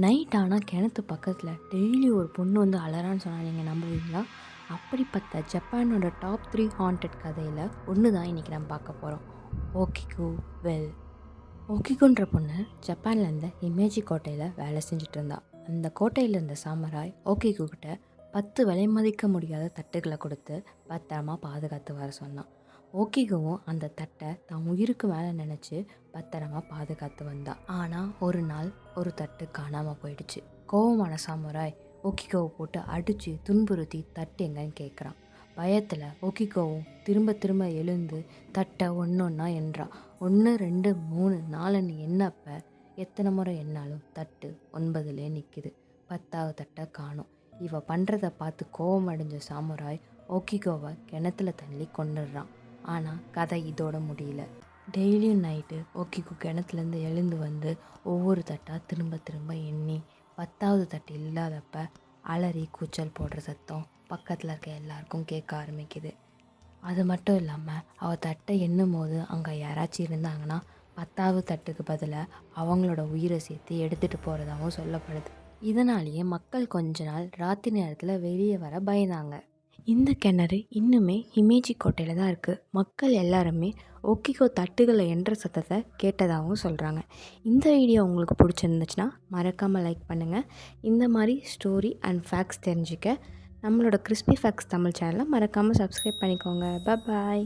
Night ஆனால் கிணத்து பக்கத்தில் டெய்லி ஒரு பொண்ணு வந்து அலறான்னு சொன்னால் நீங்கள் நம்புவீங்களா? அப்படிப்பட்ட ஜப்பானோட டாப் த்ரீ ஹாண்டட் கதையில் ஒன்று தான் இன்றைக்கி நம்ம பார்க்க போகிறோம் ஓகிகு வெல் ஓகிகுன்ற பொண்ணு ஜப்பானில் இருந்த இமேஜி கோட்டையில் வேலை செஞ்சுட்டு இருந்தா. அந்த கோட்டையில் இருந்த சாமராய் ஓகிகு கிட்ட பத்து விலை மதிக்க முடியாத தட்டுகளை கொடுத்து பத்திரமா பாதுகாத்து வர சொன்னான். ஓகிகுவும் அந்த தட்டை தான் உயிருக்கு மேலே நினச்சி பத்திரமா பாதுகாத்து வந்தா. ஆனால் ஒரு நாள் ஒரு தட்டு காணாமல் போயிடுச்சு. கோவமான சாமுராய் ஓகிகோவை போட்டு அடித்து துன்புறுத்தி தட்டு எங்கன்னு கேட்குறான் பயத்தில் ஓகிகோவும் திரும்ப திரும்ப எழுந்து தட்டை ஒன்று ஒன்றா என்றான் ஒன்று ரெண்டு மூணு நாலுன்னு எண்ணப்ப எத்தனை முறை எண்ணாலும் தட்டு ஒன்பதுலேயே நிற்கிது பத்தாவது தட்டை காணும். இவ பண்ணுறத பார்த்து கோவம் அடைஞ்ச சாமுராய் ஓகிகோவை கிணத்துல தள்ளி கொண்டுடுறான் ஆனால் கதை இதோட முடியல. டெய்லியும் நைட்டு ஓகிகு கிணத்துலேருந்து எழுந்து வந்து ஒவ்வொரு தட்டாக திரும்ப திரும்ப எண்ணி பத்தாவது தட்டு இல்லாதப்ப அலறி கூச்சல் போடுற சத்தம் பக்கத்தில் இருக்க எல்லாருக்கும் கேட்க ஆரம்பிக்குது. அது மட்டும் இல்லாமல் அவள் தட்டை எண்ணும் போது அங்கே யாராச்சும் இருந்தாங்கன்னா பத்தாவது தட்டுக்கு பதிலாக அவங்களோட உயிரை சேர்த்து எடுத்துகிட்டு போகிறதாகவும் சொல்லப்படுது. இதனாலேயே மக்கள் கொஞ்ச நாள் ராத்திரி நேரத்தில் வெளியே வர பயந்தாங்க. இந்த கிணறு இன்னுமே ஹிமேஜி கோட்டையில் தான் இருக்குது மக்கள் எல்லாருமே ஒக்கிகோ தட்டுகளை என்ற சத்தத்தை கேட்டதாகவும் சொல்கிறாங்க இந்த வீடியோ உங்களுக்கு பிடிச்சிருந்துச்சுன்னா மறக்காமல் லைக் பண்ணுங்கள் இந்த மாதிரி ஸ்டோரி அண்ட் ஃபேக்ட்ஸ் தெரிஞ்சுக்க நம்மளோட கிறிஸ்பி ஃபேக்ட்ஸ் தமிழ் சேனலை மறக்காமல் சப்ஸ்கிரைப் பண்ணிக்கோங்க. பாய்.